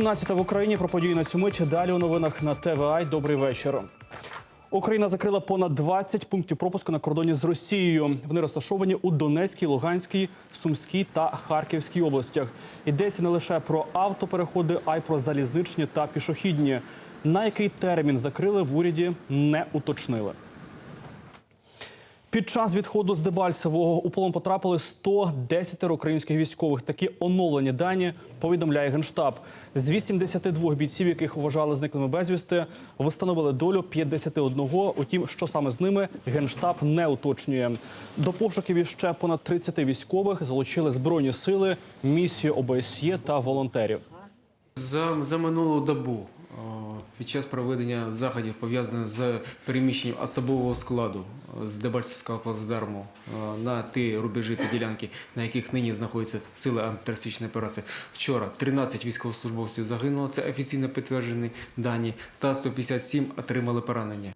18 в Україні про події на цю мить. Далі у новинах на ТВА. Добрий вечір. Україна закрила понад 20 пунктів пропуску на кордоні з Росією. Вони розташовані у Донецькій, Луганській, Сумській та Харківській областях. Йдеться не лише про автопереходи, а й про залізничні та пішохідні. На який термін закрили в уряді, не уточнили. Під час відходу з Дебальцевого у полон потрапили 110 українських військових. Такі оновлені дані повідомляє генштаб. З 82 бійців, яких вважали зниклими безвісти, встановили долю 51. Утім, що саме з ними генштаб не уточнює. До пошуків іще понад 30 військових залучили збройні сили, місію ОБСЄ та волонтерів. За, за минулу добу під час проведення заходів пов'язаних з переміщенням особового складу е, з Дебальцевського плацдарму е, на ті рубежі та ділянки, на яких нині знаходяться сили антитерористичної операції. Вчора 13 військовослужбовців загинуло, це офіційно підтверджені дані, та 157 отримали поранення.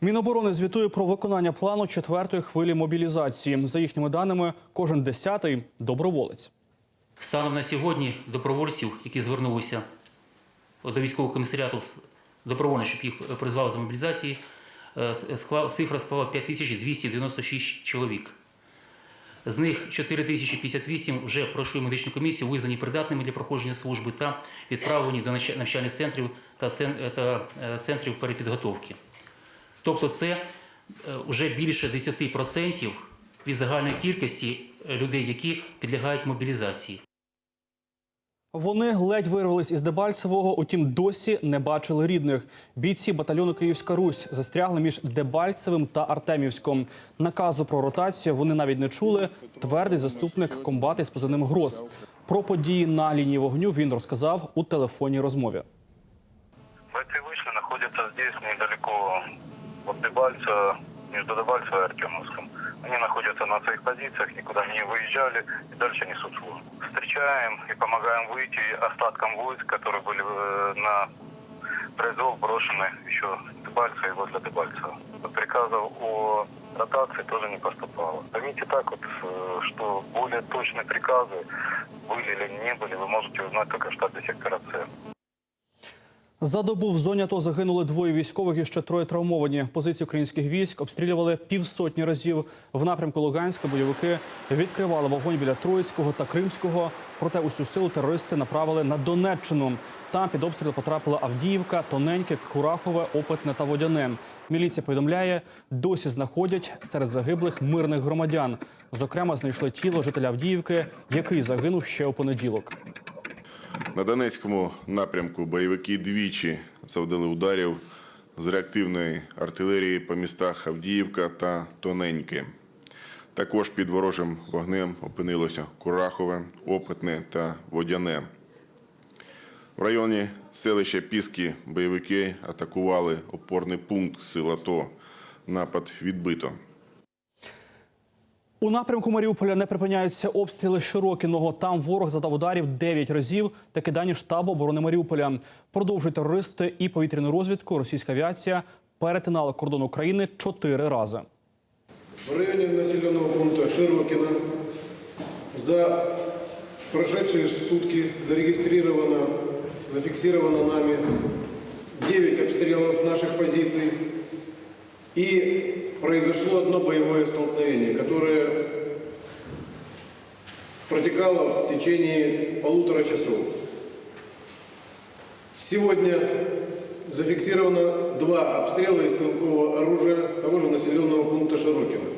Міноборони звітує про виконання плану четвертої хвилі мобілізації. За їхніми даними, кожен десятий доброволець. Станом на сьогодні добровольців, які звернулися до військового комісаріату добровольно, щоб їх призвали за мобілізації, е, цифра склала 5296 чоловік. З них 4058 вже пройшли медичну комісію, визнані придатними для проходження служби та відправлені до навчальних центрів та цен- та, е, центрів перепідготовки. Тобто це вже більше 10% від загальної кількості е, людей, які підлягають мобілізації. Вони ледь вирвались із Дебальцевого, утім досі не бачили рідних. Бійці батальйону Київська Русь застрягли між Дебальцевим та Артемівськом. Наказу про ротацію вони навіть не чули. Твердий заступник комбата із позивним Гроз. Про події на лінії вогню він розказав у телефонній розмові. Бойцы вышли, находятся здесь, недалеко от Дебальца, между Дебальцево и Артемовском. Они находятся на своих позициях, никуда не выезжали и дальше несут службу. Встречаем и помогаем выйти остаткам войск, которые были э, на произвол брошены еще с Дебальца и возле Дебальцева. Приказов о ротации тоже не поступало. Поймите так вот, э, что более точные приказы были или не были, вы можете узнать только в штабе сектора С. За добу в зоні АТО загинули двоє військових і ще троє травмовані. Позиції українських військ обстрілювали півсотні разів. В напрямку Луганська бойовики відкривали вогонь біля Троїцького та Кримського. Проте усю силу терористи направили на Донеччину. Там під обстріл потрапила Авдіївка, Тоненьке, Курахове, Опитне та Водяне. Міліція повідомляє, досі знаходять серед загиблих мирних громадян. Зокрема, знайшли тіло жителя Авдіївки, який загинув ще у понеділок. На Донецькому напрямку бойовики двічі завдали ударів з реактивної артилерії по містах Авдіївка та Тоненьке. Також під ворожим вогнем опинилося Курахове, Опитне та Водяне. В районі селища Піски бойовики атакували опорний пункт сил АТО. Напад відбито. У напрямку Маріуполя не припиняються обстріли Широкіного. Там ворог задав ударів 9 разів. Такі дані штабу оборони Маріуполя. Продовжують терористи і повітряну розвідку. Російська авіація перетинала кордон України чотири рази. В районе населенного пункта Широкино за прошедшие сутки зарегистрировано, зафиксировано нами 9 обстрелов наших позиций. И произошло одно боевое столкновение, которое протекало в течение полутора часов. Сегодня зафиксировано два обстрела из стрелкового оружия того же населенного пункта Широкино.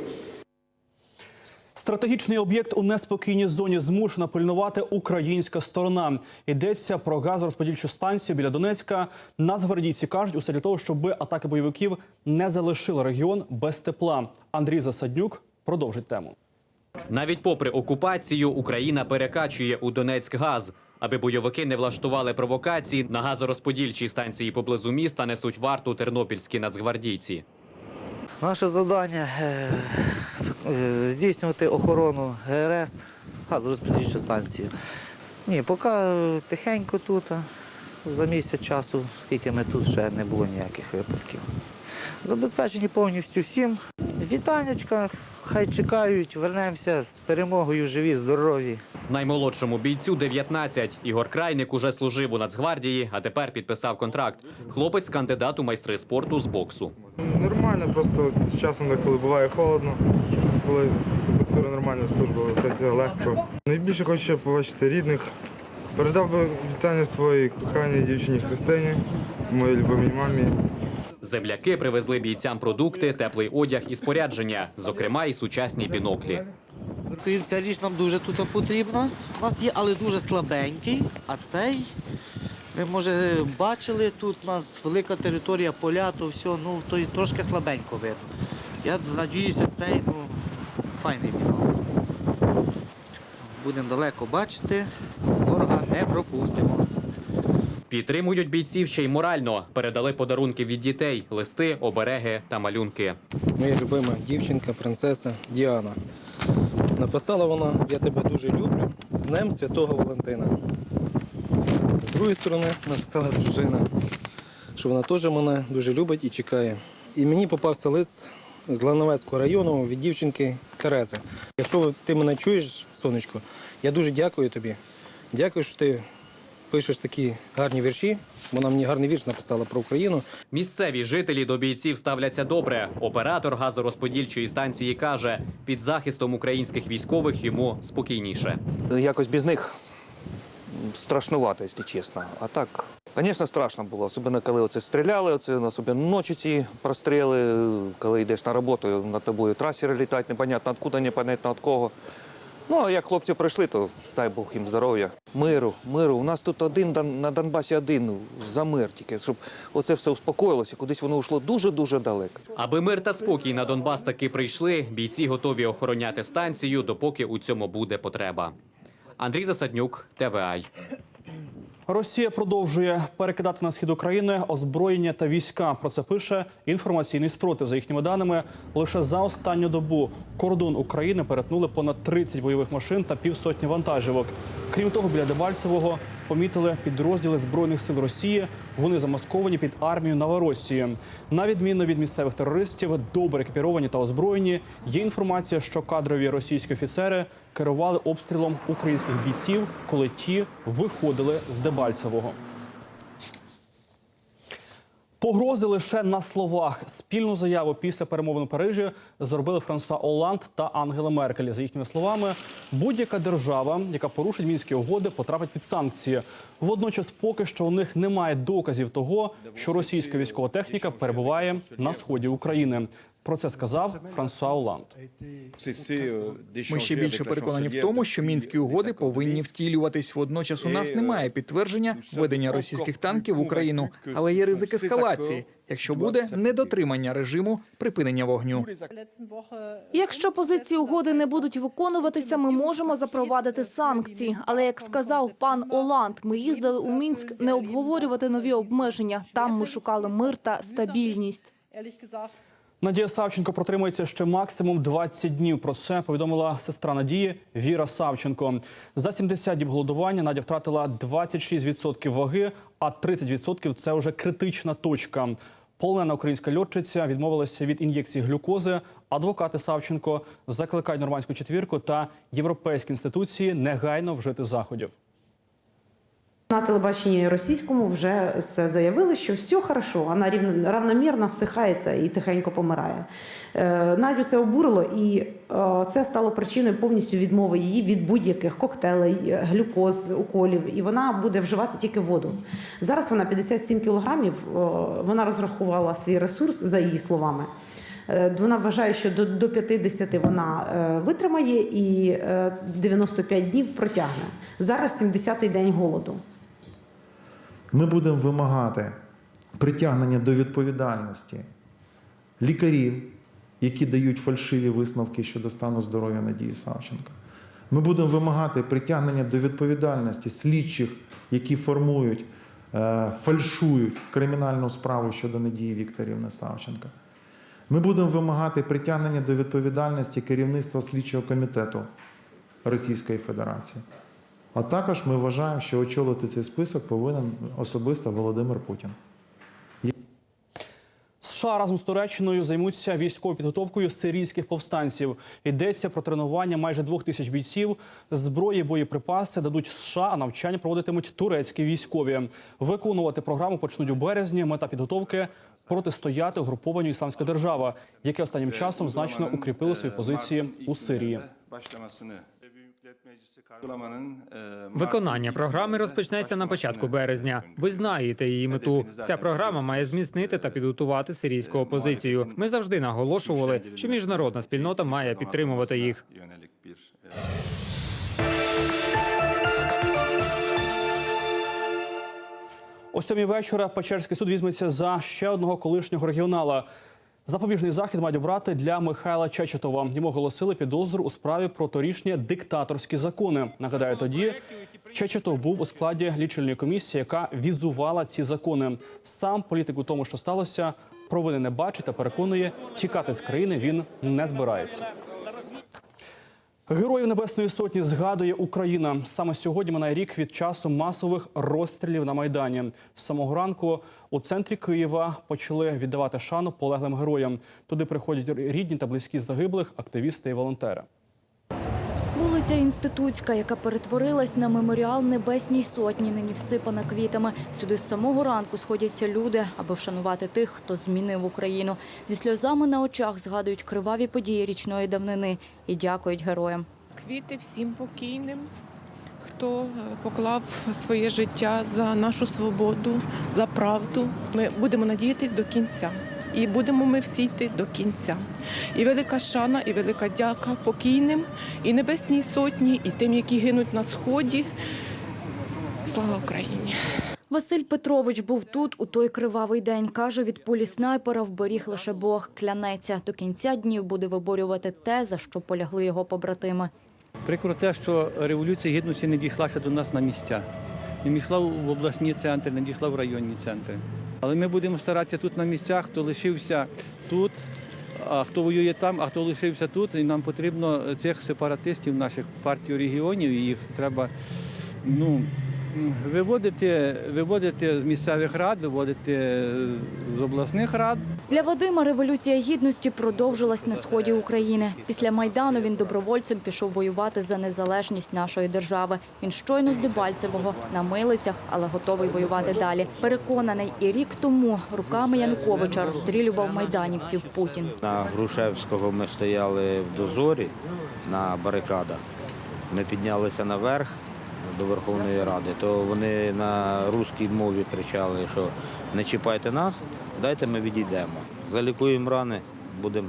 Стратегічний об'єкт у неспокійній зоні змушена пильнувати українська сторона. Йдеться про газорозподільчу станцію біля Донецька. Нацгвардійці кажуть, усе для того, щоб атаки бойовиків не залишили регіон без тепла. Андрій Засаднюк продовжить тему. Навіть попри окупацію, Україна перекачує у Донецьк газ. Аби бойовики не влаштували провокації, на газорозподільчій станції поблизу міста несуть варту тернопільські нацгвардійці. Наше завдання е, е, здійснювати охорону ГРС, газорозподільчу станцію. Ні, поки тихенько тут, за місяць часу, скільки ми тут, ще не було ніяких випадків. Забезпечені повністю всім. Вітаннячка, хай чекають, вернемося з перемогою, живі, здорові. Наймолодшому бійцю 19. Ігор Крайник уже служив у Нацгвардії, а тепер підписав контракт. Хлопець кандидат у майстри спорту з боксу. Нормально, просто з часом деколи буває холодно. Коли температура нормальна, служба все це легко. Найбільше хочу побачити рідних. Передав би вітання своїй коханій дівчині Христині, моїй любимій мамі. Земляки привезли бійцям продукти, теплий одяг і спорядження, зокрема і сучасні біноклі. Ця річ нам дуже тут потрібна. У нас є, але дуже слабенький, а цей. Ви може бачили, тут у нас велика територія поля, то все, ну то й трошки слабенько видно. Я сподіваюся, цей ну, файний бінокль. Будемо далеко бачити, ворога не пропустимо. Підтримують бійців ще й морально. Передали подарунки від дітей, листи, обереги та малюнки. моя любима дівчинка, принцеса Діана. Написала вона Я тебе дуже люблю з Днем Святого Валентина. З другої сторони написала дружина, що вона теж мене дуже любить і чекає. І мені попався лист з Лановецького району від дівчинки Терези. Якщо ти мене чуєш, сонечко, я дуже дякую тобі. Дякую, що ти пишеш такі гарні вірші. Вона мені гарний вірш написала про Україну. Місцеві жителі до бійців ставляться добре. Оператор газорозподільчої станції каже, під захистом українських військових йому спокійніше. Якось без них страшнувато, якщо чесно. А так, звісно, страшно було, особливо коли оце стріляли, оце особливо ночі ці простріли, коли йдеш на роботу, над тобою трасери літають, непонятно откуда, непонятно від кого. Ну, а як хлопці прийшли, то дай Бог їм здоров'я. Миру, миру. У нас тут один на Донбасі один за мир тільки, щоб оце все успокоїлося, кудись воно йшло дуже-дуже далеко. Аби мир та спокій на Донбас таки прийшли, бійці готові охороняти станцію, допоки у цьому буде потреба. Андрій Засаднюк, ТВАЙ. Росія продовжує перекидати на схід України озброєння та війська. Про це пише інформаційний спротив. За їхніми даними, лише за останню добу кордон України перетнули понад 30 бойових машин та півсотні вантажівок. Крім того, біля Дебальцевого помітили підрозділи збройних сил Росії. Вони замасковані під армію Новоросії. На відміну від місцевих терористів, добре екіпіровані та озброєні. Є інформація, що кадрові російські офіцери керували обстрілом українських бійців, коли ті виходили з Дебальцевого. Погрози лише на словах. Спільну заяву після перемовин у Парижі зробили Франсуа Оланд та Ангела Меркель. За їхніми словами, будь-яка держава, яка порушить мінські угоди, потрапить під санкції. Водночас, поки що у них немає доказів того, що російська військова техніка перебуває на сході України. Про це сказав Франсуа Оланд. Ми ще більше переконані в тому, що мінські угоди повинні втілюватись. Водночас у нас немає підтвердження введення російських танків в Україну, але є ризик ескалації, якщо буде недотримання режиму припинення вогню. Якщо позиції угоди не будуть виконуватися, ми можемо запровадити санкції. Але як сказав пан Оланд, ми їздили у Мінськ не обговорювати нові обмеження. Там ми шукали мир та стабільність. Надія Савченко протримується ще максимум 20 днів. Про це повідомила сестра Надії Віра Савченко. За 70 діб голодування Надя втратила 26% ваги, а 30% – це вже критична точка. Полонена українська льотчиця відмовилася від ін'єкції глюкози. Адвокати Савченко закликають нормандську четвірку та європейські інституції негайно вжити заходів. На телебаченні російському вже це заявили, що все хорошо, вона рівно- равномірно всихається і тихенько помирає. Е, Надю це обурило, і е, це стало причиною повністю відмови її від будь-яких коктейлей, глюкоз, уколів, і вона буде вживати тільки воду. Зараз вона 57 кілограмів, е, вона розрахувала свій ресурс за її словами. Вона вважає, що до, до 50 вона витримає і е, 95 днів протягне. Зараз 70-й день голоду. Ми будемо вимагати притягнення до відповідальності лікарів, які дають фальшиві висновки щодо стану здоров'я Надії Савченко. Ми будемо вимагати притягнення до відповідальності слідчих, які формують, е, фальшують кримінальну справу щодо Надії Вікторівни Савченко. Ми будемо вимагати притягнення до відповідальності керівництва слідчого комітету Російської Федерації. А також ми вважаємо, що очолити цей список повинен особисто Володимир Путін. США разом з Туреччиною займуться військовою підготовкою сирійських повстанців. Йдеться про тренування майже двох тисяч бійців. Зброї, боєприпаси дадуть США, а навчання проводитимуть турецькі військові. Виконувати програму почнуть у березні. Мета підготовки протистояти угрупованню Ісламська держава, яке останнім часом значно укріпило свої позиції у Сирії. Виконання програми розпочнеться на початку березня. Ви знаєте її мету. Ця програма має зміцнити та підготувати сирійську опозицію. Ми завжди наголошували, що міжнародна спільнота має підтримувати їх. О сьомій вечора Печерський суд візьметься за ще одного колишнього регіонала. Запобіжний захід мають обрати для Михайла Чечетова. Йому оголосили підозру у справі про торішні диктаторські закони. Нагадаю, тоді Чечетов був у складі лічильної комісії, яка візувала ці закони. Сам політик у тому, що сталося, провини не бачить та переконує, тікати з країни він не збирається. Героїв Небесної Сотні згадує Україна. Саме сьогодні минає рік від часу масових розстрілів на Майдані. З самого ранку у центрі Києва почали віддавати шану полеглим героям. Туди приходять рідні та близькі загиблих, активісти і волонтери. Вулиця Інститутська, яка перетворилась на меморіал Небесній Сотні, нині всипана квітами. Сюди з самого ранку сходяться люди, аби вшанувати тих, хто змінив Україну. Зі сльозами на очах згадують криваві події річної давнини і дякують героям. Квіти всім покійним, хто е, поклав своє життя за нашу свободу, за правду. Ми будемо надіятись до кінця. І будемо ми всі йти до кінця. І велика шана, і велика дяка покійним, і Небесній Сотні, і тим, які гинуть на сході. Слава Україні! Василь Петрович був тут у той кривавий день. Каже, від пулі снайпера вберіг лише Бог. Клянеться, до кінця днів буде виборювати те, за що полягли його побратими. Прикро те, що революція гідності не дійшлася до нас на місця. Не дійшла в обласні центри, не дійшла в районні центри. Але ми будемо старатися тут на місцях, хто лишився тут, а хто воює там, а хто лишився тут. І нам потрібно цих сепаратистів, наших партій регіонів, і їх треба ну, виводити, виводити з місцевих рад, виводити з обласних рад. Для Вадима революція гідності продовжилась на сході України. Після майдану він добровольцем пішов воювати за незалежність нашої держави. Він щойно з Дебальцевого на милицях, але готовий воювати далі. Переконаний, і рік тому руками Януковича розстрілював майданівців Путін. На Грушевського ми стояли в дозорі на барикадах. Ми піднялися наверх до Верховної Ради, то вони на русській мові кричали, що не чіпайте нас, дайте ми відійдемо. Залікуємо рани, будемо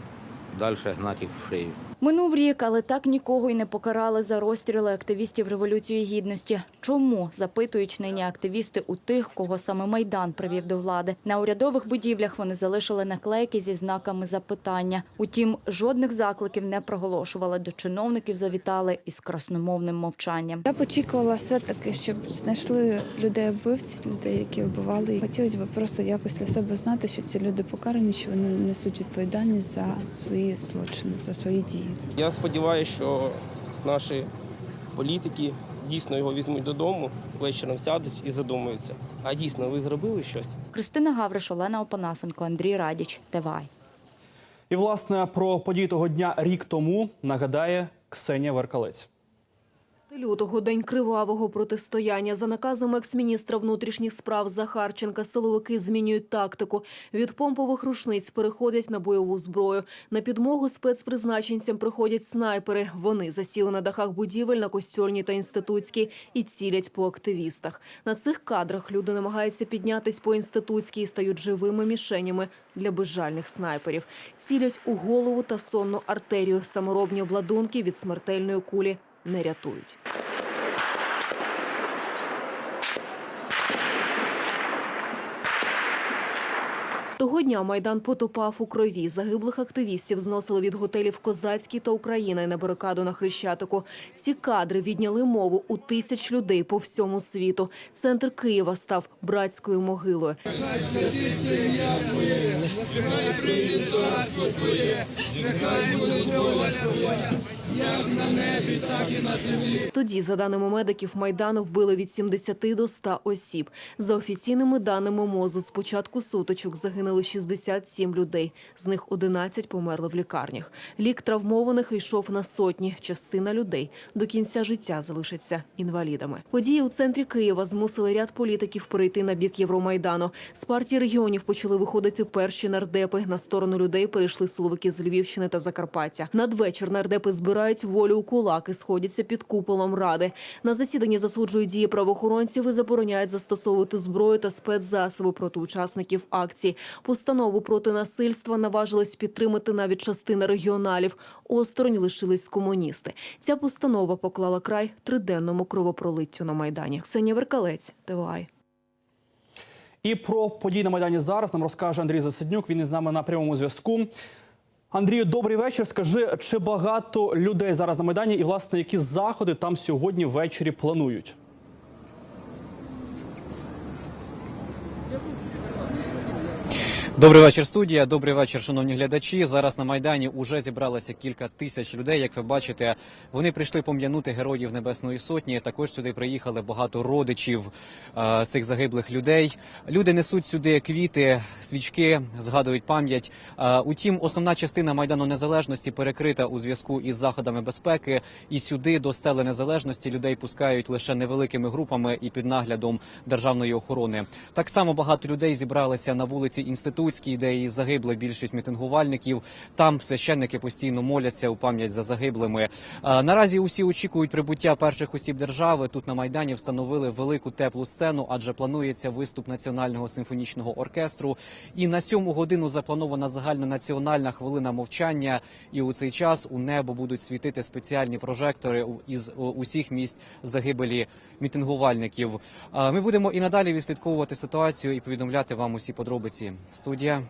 далі гнати їх в шию. Минув рік, але так нікого й не покарали за розстріли активістів Революції Гідності. Чому запитують нині активісти у тих, кого саме майдан привів до влади? На урядових будівлях вони залишили наклейки зі знаками запитання. Утім, жодних закликів не проголошували. До чиновників завітали із красномовним мовчанням. Я б очікувала все-таки, щоб знайшли людей вбивців, людей, які вбивали. Хотілося б просто якось для себе знати, що ці люди покарані, що вони несуть відповідальність за свої злочини, за свої дії. Я сподіваюся, що наші політики дійсно його візьмуть додому, вечором сядуть і задумаються. А дійсно, ви зробили щось? Кристина Гавриш, Олена Опанасенко, Андрій Радіч, Тивай. І власне про події того дня рік тому нагадає Ксенія Веркалець. Лютого день кривавого протистояння за наказом екс-міністра внутрішніх справ Захарченка силовики змінюють тактику. Від помпових рушниць переходять на бойову зброю. На підмогу спецпризначенцям приходять снайпери. Вони засіли на дахах будівель на Костьольній та Інститутській і цілять по активістах. На цих кадрах люди намагаються піднятись по інститутській і стають живими мішенями для безжальних снайперів. Цілять у голову та сонну артерію. Саморобні обладунки від смертельної кулі не рятують. Того дня майдан потопав у крові. Загиблих активістів зносили від готелів Козацький та Україна і на барикаду на Хрещатику. Ці кадри відняли мову у тисяч людей по всьому світу. Центр Києва став братською могилою. Нехай прийде царство твоє, нехай буде воля твоя, Тоді, за даними медиків, Майдану вбили від 70 до 100 осіб. За офіційними даними МОЗу, з початку сутичок загинули 67 людей. З них 11 померли в лікарнях. Лік травмованих йшов на сотні. Частина людей до кінця життя залишаться інвалідами. Події у центрі Києва змусили ряд політиків перейти на бік Євромайдану. З партії регіонів почали виходити перші нардепи. На сторону людей перейшли силовики з Львівщини та Закарпаття. Надвечір нардепи збирають волю у кулак і сходяться під куполом ради. На засіданні засуджують дії правоохоронців і забороняють застосовувати зброю та спецзасоби проти учасників акції. Постанову проти насильства наважились підтримати навіть частина регіоналів. Осторонь лишились комуністи. Ця постанова поклала край триденному кровопролиттю на майдані. Ксенія Веркалець, ТВАЙ. І про події на Майдані зараз нам розкаже Андрій Засаднюк. Він із нами на прямому зв'язку. Андрію, добрий вечір. Скажи, чи багато людей зараз на Майдані і, власне, які заходи там сьогодні ввечері планують? Добрий вечір, студія. Добрий вечір, шановні глядачі. Зараз на майдані уже зібралося кілька тисяч людей. Як ви бачите, вони прийшли пом'янути героїв Небесної Сотні. Також сюди приїхали багато родичів е, цих загиблих людей. Люди несуть сюди квіти, свічки, згадують пам'ять. Е, утім, основна частина майдану незалежності перекрита у зв'язку із заходами безпеки. І сюди до стели незалежності людей пускають лише невеликими групами і під наглядом державної охорони. Так само багато людей зібралися на вулиці Інститутській, де і загибли більшість мітингувальників. Там священники постійно моляться у пам'ять за загиблими. Е, Наразі усі очікують прибуття перших осіб держави. Тут на майдані встановили велику теплу сцену, адже планується виступ національного симфонічного оркестру. І на сьому годину запланована загальнонаціональна хвилина мовчання. І у цей час у небо будуть світити спеціальні прожектори із усіх місць загибелі мітингувальників. Е, Ми будемо і надалі відслідковувати ситуацію і повідомляти вам усі подробиці. Студія.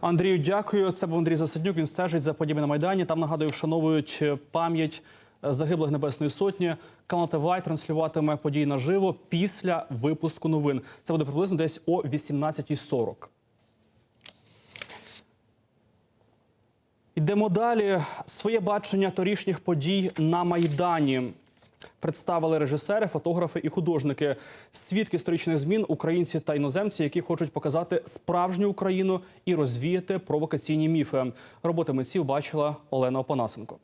Андрію, дякую. Це був Андрій Засаднюк. Він стежить за подіями на Майдані. Там нагадую, вшановують е, пам'ять е, загиблих Небесної Сотні. Канал ТВАЙ транслюватиме події наживо після випуску новин. Це буде приблизно десь о 18.40. Йдемо далі. Своє бачення торішніх подій на Майдані представили режисери, фотографи і художники. Свідки історичних змін, українці та іноземці, які хочуть показати справжню Україну і розвіяти провокаційні міфи. Роботи митців бачила Олена Опанасенко.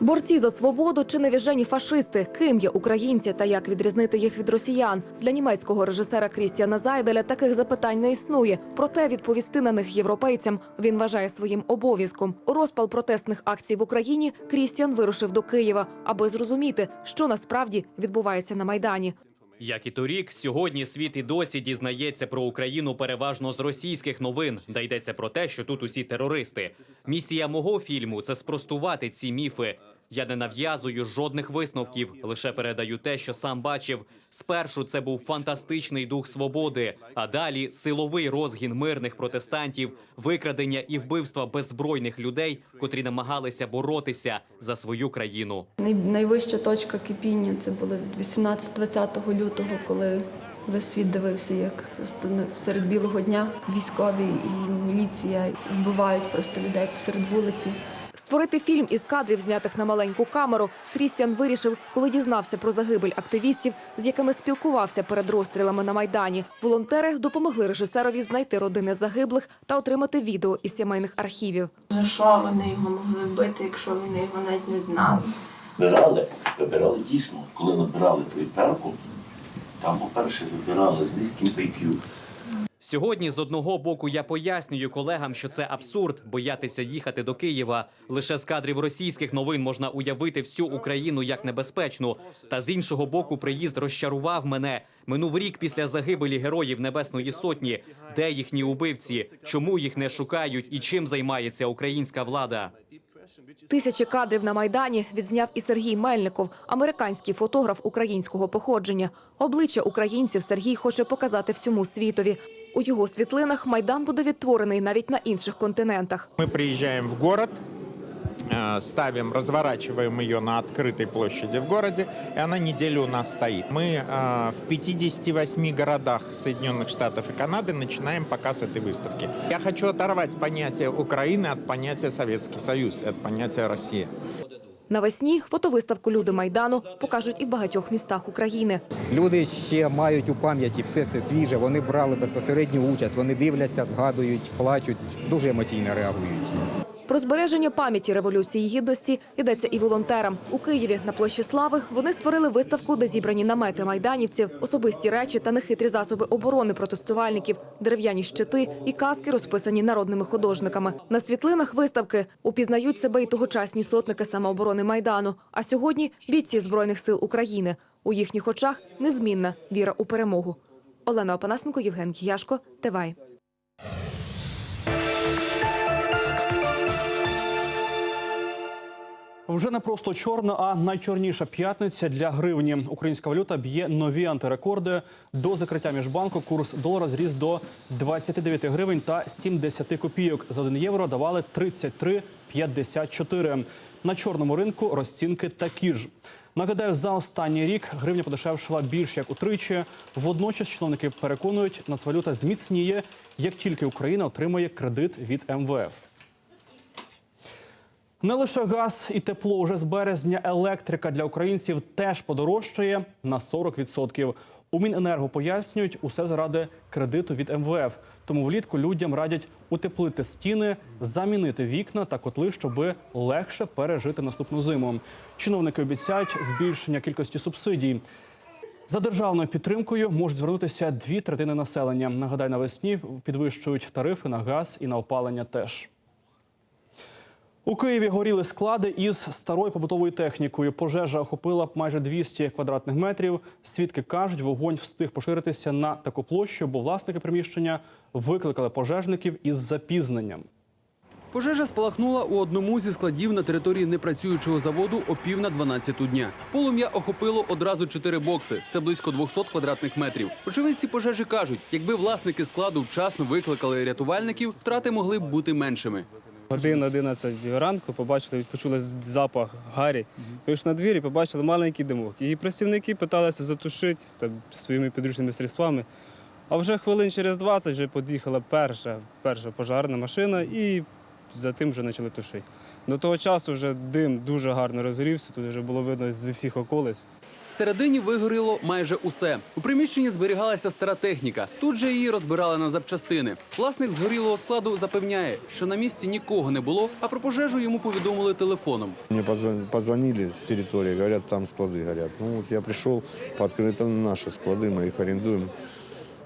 Борці за свободу чи невіжені фашисти, ким є українці та як відрізнити їх від росіян. Для німецького режисера Крістіана Зайделя таких запитань не існує. Проте відповісти на них європейцям він вважає своїм обов'язком. У розпал протестних акцій в Україні Крістіан вирушив до Києва, аби зрозуміти, що насправді відбувається на майдані. Як і торік, сьогодні світ і досі дізнається про Україну переважно з російських новин, де йдеться про те, що тут усі терористи. Місія мого фільму це спростувати ці міфи. Я не нав'язую жодних висновків, лише передаю те, що сам бачив. Спершу це був фантастичний дух свободи, а далі силовий розгін мирних протестантів, викрадення і вбивства беззбройних людей, котрі намагалися боротися за свою країну. Най- Найвища точка кипіння це було від 18-20 лютого, коли весь світ дивився, як просто серед білого дня військові і міліція вбивають просто людей посеред вулиці. Створити фільм із кадрів, знятих на маленьку камеру, Крістіан вирішив, коли дізнався про загибель активістів, з якими спілкувався перед розстрілами на майдані. Волонтери допомогли режисерові знайти родини загиблих та отримати відео із сімейних архівів. За що вони його могли вбити, якщо вони його навіть не знали? Вибирали, вибирали дійсно, коли набирали твою перку, там, по-перше, вибирали з низьким IQ. Сьогодні з одного боку я пояснюю колегам, що це абсурд боятися їхати до Києва. Лише з кадрів російських новин можна уявити всю Україну як небезпечну. Та з іншого боку, приїзд розчарував мене. Минув рік після загибелі героїв Небесної Сотні. Де їхні убивці? Чому їх не шукають і чим займається українська влада? Тисячі кадрів на майдані відзняв і Сергій Мельников, американський фотограф українського походження. Обличчя українців Сергій хоче показати всьому світові. У його світлинах майдан буде відтворений навіть на інших континентах. Мы приезжаем в город, э, ставим, разворачиваем ее на открытой площади в городе, и она неделю у нас стоит. Мы э, в 58 городах Соединенных Штатов и Канады начинаем показ этой выставки. Я хочу оторвать понятие Украины от понятия Советский Союз, от понятия Россия. Навесні фотовиставку Люди Майдану покажуть і в багатьох містах України. Люди ще мають у пам'яті все це свіже. Вони брали безпосередню участь. Вони дивляться, згадують, плачуть, дуже емоційно реагують. Про збереження пам'яті революції гідності йдеться і волонтерам. У Києві на площі Слави вони створили виставку, де зібрані намети майданівців, особисті речі та нехитрі засоби оборони протестувальників, дерев'яні щити і каски, розписані народними художниками. На світлинах виставки упізнають себе і тогочасні сотники самооборони майдану. А сьогодні бійці збройних сил України. У їхніх очах незмінна віра у перемогу. Олена Опанасенко, Євген Кияшко, Тевай. Вже не просто чорна, а найчорніша п'ятниця для гривні. Українська валюта б'є нові антирекорди. До закриття міжбанку курс долара зріс до 29 гривень та 70 копійок. За 1 євро давали 33,54. На чорному ринку розцінки такі ж. Нагадаю, за останній рік гривня подешевшила більш як утричі. Водночас чиновники переконують, нацвалюта зміцніє, як тільки Україна отримає кредит від МВФ. Не лише газ і тепло уже з березня. Електрика для українців теж подорожчає на 40%. У Міненерго пояснюють, усе заради кредиту від МВФ. Тому влітку людям радять утеплити стіни, замінити вікна та котли, щоб легше пережити наступну зиму. Чиновники обіцяють збільшення кількості субсидій. За державною підтримкою можуть звернутися дві третини населення. Нагадаю, навесні підвищують тарифи на газ і на опалення теж. У Києві горіли склади із старою побутовою технікою. Пожежа охопила майже 200 квадратних метрів. Свідки кажуть, вогонь встиг поширитися на таку площу, бо власники приміщення викликали пожежників із запізненням. Пожежа спалахнула у одному зі складів на території непрацюючого заводу о пів на 12 дня. Полум'я охопило одразу чотири бокси. Це близько 200 квадратних метрів. Очевидці пожежі кажуть, якби власники складу вчасно викликали рятувальників, втрати могли б бути меншими. Годин 11 ранку побачили, почули запах гарі. Вийшли на двір і побачили маленький димок. І працівники питалися затушити там, своїми підручними средствами. А вже хвилин через 20 вже під'їхала перша, перша пожарна машина і за тим вже почали тушити. До того часу вже дим дуже гарно розгорівся, тут вже було видно зі всіх околиць. Всередині вигоріло майже усе. У приміщенні зберігалася стара техніка. Тут же її розбирали на запчастини. Власник згорілого складу запевняє, що на місці нікого не було, а про пожежу йому повідомили телефоном. Мне позвон- позвонили с территории, говорят, там склады горят. Ну вот я пришел, подкрыли, это наши склады, мы их арендуем.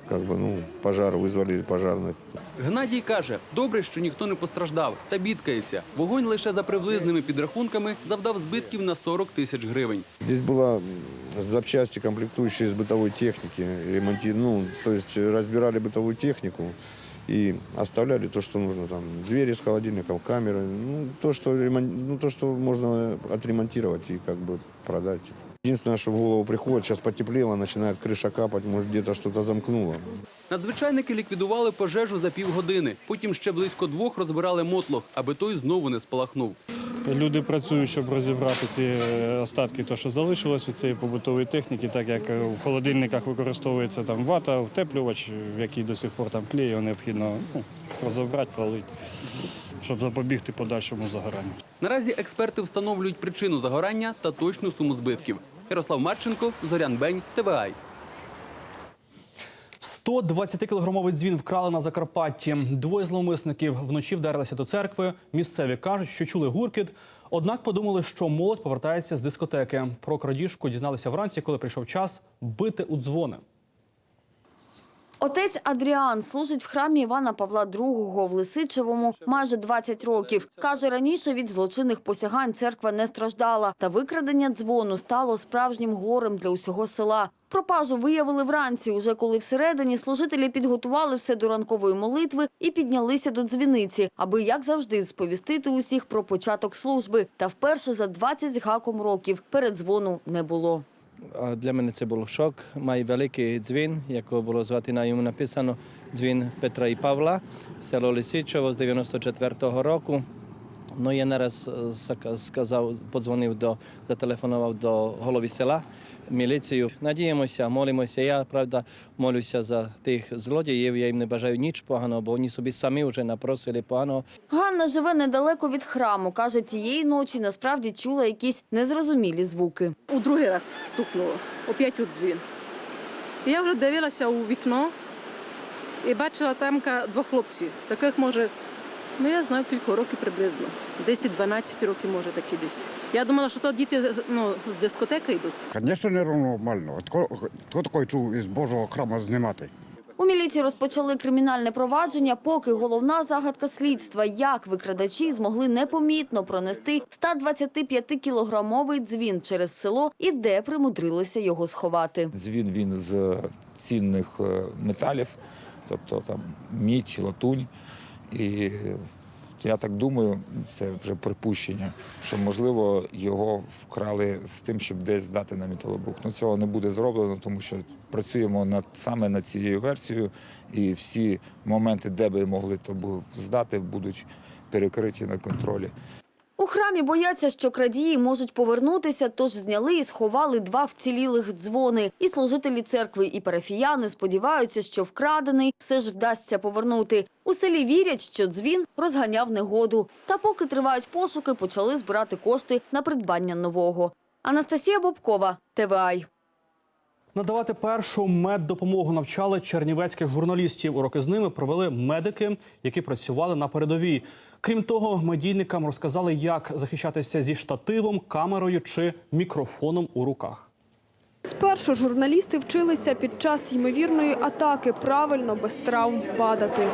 Как бы, ну, пожар, вызвали пожарных. Геннадій каже, добре, що ніхто не постраждав, та бідкається. Вогонь лише за приблизними підрахунками завдав збитків на 40 тисяч гривень. Здесь была м, запчасти, комплектующие из бытовой техники, ремонти... ну, то есть разбирали бытовую технику и оставляли то, что нужно, там, двери с холодильником, камеры, ну, то, что, ремон- ну, то, что можно отремонтировать и как бы продать. Единственное, что в голову приходит, сейчас потеплело, начинает крыша капать, может, где-то что-то замкнуло. Надзвичайники ліквідували пожежу за півгодини. Потім ще близько двох розбирали мотлох, аби той знову не спалахнув. Люди працюють, щоб розібрати ці е, остатки, то що залишилось від цієї побутової техніки, так як е, в холодильниках використовується там вата, утеплювач, в який до сих пор там клей, його необхідно ну, розібрати, пролити, щоб запобігти подальшому загоранню. Наразі експерти встановлюють причину загорання та точну суму збитків. Ярослав Марченко, Зорян Бень, ТВАЙ. 120-кілограмовий дзвін вкрали на Закарпатті. Двоє зловмисників вночі вдарилися до церкви. Місцеві кажуть, що чули гуркіт. Однак подумали, що молодь повертається з дискотеки. Про крадіжку дізналися вранці, коли прийшов час бити у дзвони. Отець Адріан служить в храмі Івана Павла II в Лисичевому майже 20 років. Каже, раніше від злочинних посягань церква не страждала, та викрадення дзвону стало справжнім горем для усього села. Пропажу виявили вранці, уже коли всередині служителі підготували все до ранкової молитви і піднялися до дзвіниці, аби, як завжди, сповістити усіх про початок служби. Та вперше за 20 з гаком років передзвону не було. Для мене це був шок. Має великий дзвін, якого було звати на йому написано дзвін Петра і Павла, село Лисичево з 94-го року. Ну я не раз е, сказав, подзвонив до зателефонував до голови села, міліцію. Надіємося, молимося. Я правда молюся за тих злодіїв. Я їм не бажаю ніч поганого, бо вони собі самі вже напросили поганого. Ганна живе недалеко від храму. Каже, цієї ночі насправді чула якісь незрозумілі звуки. У другий раз стукнуло, опять у дзвін. Я вже дивилася у вікно і бачила там двох хлопців. Таких може, ну я знаю кілька років приблизно. 10-12 років може такі десь. Я думала, що то діти ну, з дискотеки йдуть. Звісно, нормально. Хто, хто такий чув із Божого храму знімати? У міліції розпочали кримінальне провадження, поки головна загадка слідства, як викрадачі змогли непомітно пронести 125-кілограмовий дзвін через село і де примудрилися його сховати. Дзвін він з цінних е, металів, тобто там мідь, латунь. І я так думаю, це вже припущення, що можливо його вкрали з тим, щоб десь здати на металобрух. Ну цього не буде зроблено, тому що працюємо над саме над цією версією, і всі моменти, де би могли то здати, будуть перекриті на контролі. Храмі бояться, що крадії можуть повернутися, тож зняли і сховали два вцілілих дзвони. І служителі церкви, і парафіяни сподіваються, що вкрадений все ж вдасться повернути. У селі вірять, що дзвін розганяв негоду. Та поки тривають пошуки, почали збирати кошти на придбання нового. Анастасія Бобкова, ТВАЙ. Надавати першу меддопомогу навчали чернівецьких журналістів. Уроки з ними провели медики, які працювали на передовій. Крім того, медійникам розказали, як захищатися зі штативом, камерою чи мікрофоном у руках. Спершу журналісти вчилися під час ймовірної атаки правильно без травм падати.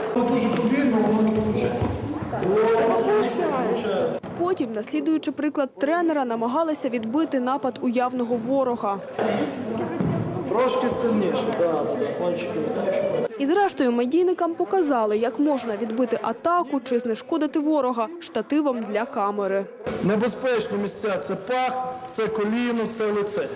Потім, наслідуючи приклад тренера, намагалися відбити напад уявного ворога. Трошки сильніше, да, кончики. І зрештою медійникам показали, як можна відбити атаку чи знешкодити ворога штативом для камери. Небезпечні місця це пах, це коліно, це лице.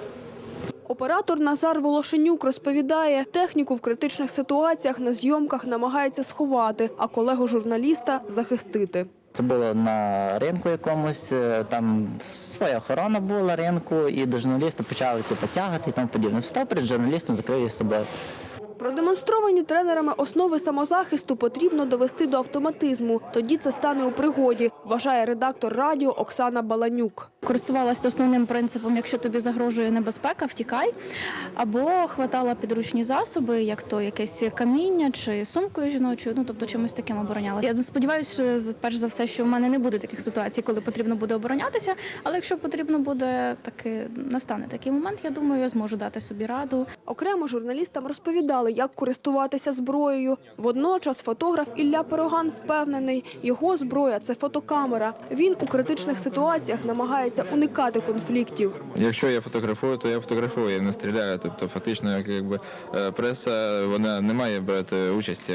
Оператор Назар Волошенюк розповідає, техніку в критичних ситуаціях на зйомках намагається сховати, а колегу журналіста захистити. Це було на ринку якомусь, е, там своя охорона була ринку, і до журналіста почали типу, тягати і тому подібне. Встав перед журналістом, закрив її себе. Продемонстровані тренерами основи самозахисту потрібно довести до автоматизму. Тоді це стане у пригоді, вважає редактор радіо Оксана Баланюк. Користувалася основним принципом, якщо тобі загрожує небезпека, втікай, або хватала підручні засоби, як то якесь каміння чи сумкою жіночою, ну тобто чимось таким оборонялася. Я сподіваюся, що перш за все, що в мене не буде таких ситуацій, коли потрібно буде оборонятися. Але якщо потрібно буде таки настане такий момент, я думаю, я зможу дати собі раду. Окремо журналістам розповідали, як користуватися зброєю. Водночас фотограф Ілля Пироган впевнений, його зброя це фотокамера. Він у критичних ситуаціях намагається уникати конфліктів. Якщо я фотографую, то я фотографую, я не стріляю. Тобто, фактично, як якби е, преса вона не має брати участь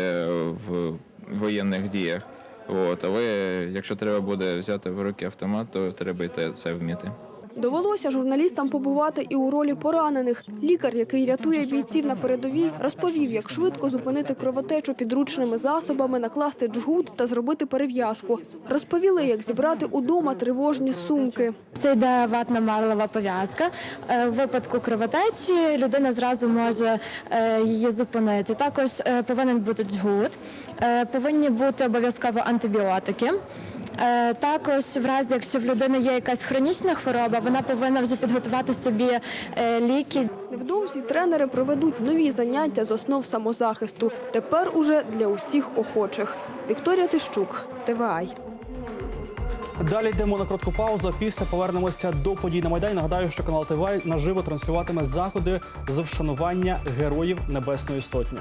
в воєнних діях. От, але якщо треба буде взяти в руки автомат, то треба й це вміти. Довелося журналістам побувати і у ролі поранених. Лікар, який рятує бійців на передовій, розповів, як швидко зупинити кровотечу підручними засобами, накласти джгут та зробити перев'язку. Розповіли, як зібрати удома тривожні сумки. Це йде ватна марлова пов'язка. Е, В випадку кровотечі людина зразу може е, її зупинити. Також е, повинен бути джгут, повинні бути обов'язково антибіотики. Е, Також, в разі, якщо в людини є якась хронічна хвороба, вона повинна вже підготувати собі е, ліки. Невдовзі тренери проведуть нові заняття з основ самозахисту. Тепер уже для усіх охочих. Вікторія Тищук, ТВАЙ. Далі йдемо на коротку паузу. Після повернемося до подій на майдані. Нагадаю, що канал ТВ наживо транслюватиме заходи з вшанування героїв Небесної Сотні.